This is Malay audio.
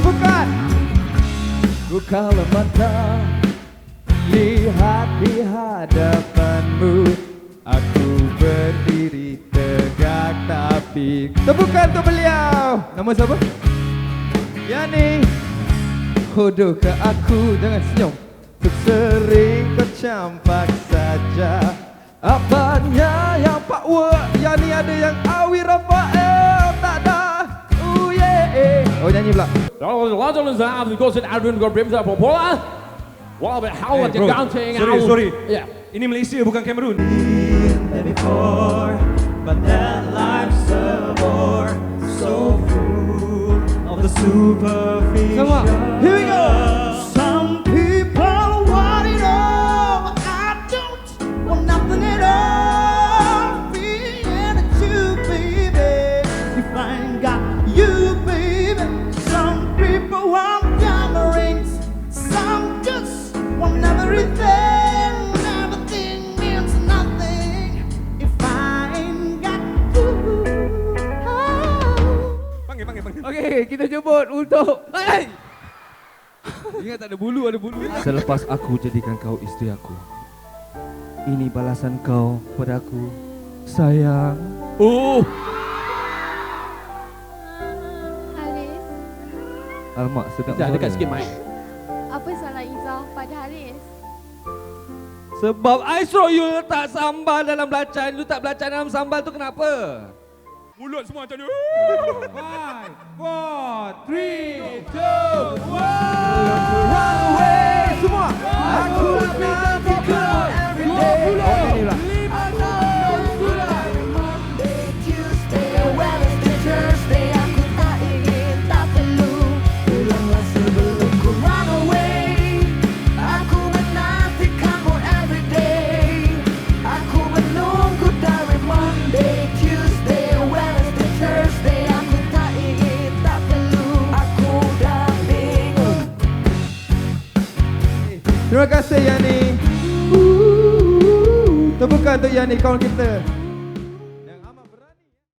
Tepukan Ku kalau mata Lihat di hadapanmu. Aku berdiri tegak tapi Tepukan untuk beliau. Nama siapa? Yani. Hodoh ke aku Jangan senyum. Sering kau campak saja. Apanya nyanyi pula. Sorry, sorry. Yeah. Ini Malaysia bukan Cameroon. But that life's a bore, so full of the superficial. Panggil, panggil, panggil. Okey, kita jemput untuk Hai! Ingat tak ada bulu, ada bulu Selepas aku jadikan kau isteri aku Ini balasan kau pada aku Sayang Oh, Haris, Alamak, sedap Ja, dekat sikit mic. Apa salah Izzah pada Haris? Sebab I suruh you letak sambal dalam belacan You tak belacan dalam sambal tu kenapa? Mulut semua macam ni. Five, four, three, two, one Terima kasih Yani. Tepukan untuk Yani kawan kita